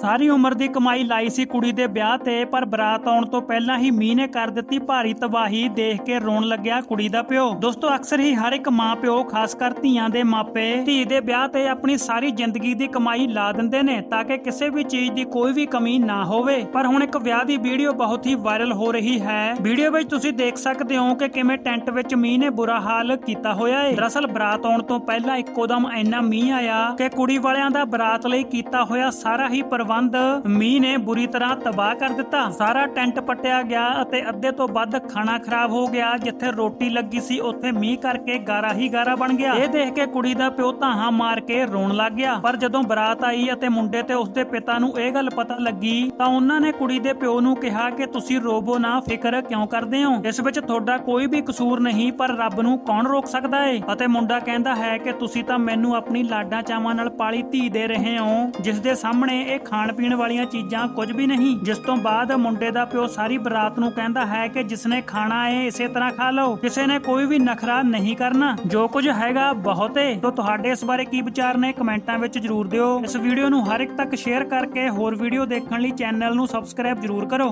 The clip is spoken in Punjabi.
ਸਾਰੀ ਉਮਰ ਦੀ ਕਮਾਈ ਲਾਈ ਸੀ ਕੁੜੀ ਦੇ ਵਿਆਹ ਤੇ, ਪਰ ਬਰਾਤ ਆਉਣ ਤੋਂ ਪਹਿਲਾਂ ਹੀ ਮੀਂਹ ਨੇ ਕਰ ਦਿੱਤੀ ਭਾਰੀ ਤਬਾਹੀ, ਦੇਖ ਕੇ ਰੋਣ ਲੱਗਿਆ ਕੁੜੀ ਦਾ ਪਿਓ। ਦੋਸਤੋ, ਅਕਸਰ ਹੀ ਹਰ ਇੱਕ ਮਾਂ ਪਿਓ ਖਾਸ ਕਰ ਧੀਆਂ ਦੇ ਮਾਪੇ, ਧੀ ਦੇ ਵਿਆਹ ਤੇ ਆਪਣੀ ਸਾਰੀ ਜ਼ਿੰਦਗੀ ਦੀ ਕਮਾਈ ਲਾ ਦਿੰਦੇ ਨੇ ਤਾਂ ਕਿ ਕਿਸੇ ਵੀ ਚੀਜ਼ ਦੀ ਕੋਈ ਵੀ ਕਮੀ ਨਾ ਹੋਵੇ। ਪਰ ਹੁਣ ਇੱਕ ਵਿਆਹ ਦੀ ਵੀਡੀਓ ਬਹੁਤ ਹੀ ਵਾਇਰਲ ਹੋ ਰਹੀ ਹੈ। ਵੀਡੀਓ ਵਿੱਚ ਤੁਸੀਂ ਦੇਖ ਸਕਦੇ ਹੋ ਕਿ ਕਿਵੇਂ ਟੈਂਟ ਵਿੱਚ ਮੀਂਹ ਨੇ ਬੁਰਾ ਹਾਲ ਕੀਤਾ ਹੋਇਆ ਹੈ ਦਰਅਸਲ, ਬਰਾਤ ਆਉਣ ਤੋਂ ਪਹਿਲਾਂ ਇੱਕੋ ਦਮ ਇੰਨਾ ਮੀਂਹ ਆਇਆ ਕਿ ਕੁੜੀ ਵਾਲਿਆਂ ਦਾ ਬਰਾਤ ਲਈ ਕੀਤਾ ਹੋਇਆ ਸਾਰਾ ਹੀ ਪ੍ਰਬੰਧ ਮੀਂਹ ਨੇ ਬੁਰੀ ਤਰ੍ਹਾਂ ਤਬਾਹ ਕਰ ਦਿੱਤਾ। ਸਾਰਾ ਟੈਂਟ ਪੱਟਿਆ ਗਿਆ ਅਤੇ ਅੱਧੇ ਤੋਂ ਵੱਧ ਖਾਣਾ ਖਰਾਬ ਹੋ ਗਿਆ। ਜਿੱਥੇ ਰੋਟੀ ਲੱਗੀ ਸੀ, ਉੱਥੇ ਮੀਂਹ ਕਰਕੇ ਗਾਰਾ ਹੀ ਗਾਰਾ ਬਣ ਗਿਆ। ਇਹ ਦੇਖ ਕੇ ਕੁੜੀ ਦਾ ਪਿਓ ਧਾਹਾਂ ਮਾਰ ਕੇ ਰੋਣ ਲੱਗ ਗਿਆ। ਪਰ ਜਦੋਂ ਬਰਾਤ ਆਈ ਅਤੇ ਮੁੰਡੇ ਤੇ ਉਸਦੇ ਪਿਤਾ ਨੂੰ ਇਹ ਗੱਲ ਪਤਾ ਲੱਗੀ, ਤਾਂ ਉਹਨਾਂ ਨੇ ਕੁੜੀ ਦੇ ਪਿਓ ਨੂੰ ਕਿਹਾ ਕਿ ਤੁਸੀਂ ਰੋਬੋ ਨਾ, ਫਿਕਰ ਕਿਉਂ ਕਰਦੇ ਹੋ? ਇਸ ਵਿੱਚ ਤੁਹਾਡਾ ਕੋਈ ਵੀ ਕਸੂਰ ਨਹੀਂ, ਪਰ ਰੱਬ ਨੂੰ ਕੌਣ ਰੋਕ ਸਕਦਾ ਏ? ਅਤੇ ਮੁੰਡਾ ਕਹਿੰਦਾ ਹੈ ਕਿ ਤੁਸੀਂ ਤਾਂ ਮੈਨੂੰ ਆਪਣੀ ਲਾਡਾਂ ਚਾਵਾਂ ਨਾਲ ਪਾਲੀ ਧੀ ਦੇ ਰਹੇ ਹੋ, ਜਿਸ ਦੇ ਸਾਹਮਣੇ ਇਹ ਖਾਣ ਪੀਣ ਵਾਲੀਆਂ ਚੀਜ਼ਾਂ ਕੁਝ ਵੀ ਨਹੀਂ। ਜਿਸ ਤੋਂ ਬਾਅਦ ਮੁੰਡੇ ਦਾ ਪਿਓ ਸਾਰੀ ਬਰਾਤ ਨੂੰ ਕਹਿੰਦਾ ਹੈ ਕਿ ਜਿਸਨੇ ਖਾਣਾ ਏ, ਇਸੇ ਤਰ੍ਹਾਂ ਖਾ ਲਓ। ਕਿਸੇ ਨੇ ਕੋਈ ਵੀ ਨਖਰਾ ਨਹੀਂ ਕਰਨਾ। ਜੋ ਕੁਝ ਹੈਗਾ ਬਹੁਤ। ਏ ਤਾਂ ਤੁਹਾਡੇ ਇਸ ਬਾਰੇ ਕੀ ਵਿਚਾਰ ਨੇ ਕਮੈਂਟਾਂ ਵਿੱਚ ਜਰੂਰ ਦਿਓ। ਇਸ ਵੀਡੀਓ ਨੂੰ ਹਰ ਇੱਕ ਤੱਕ ਸ਼ੇਅਰ ਕਰਕੇ ਹੋਰ ਵੀਡੀਓ ਦੇਖਣ ਲਈ ਚੈਨਲ ਨੂੰ ਸਬਸਕ੍ਰਾਈਬ ਜਰੂਰ ਕਰੋ।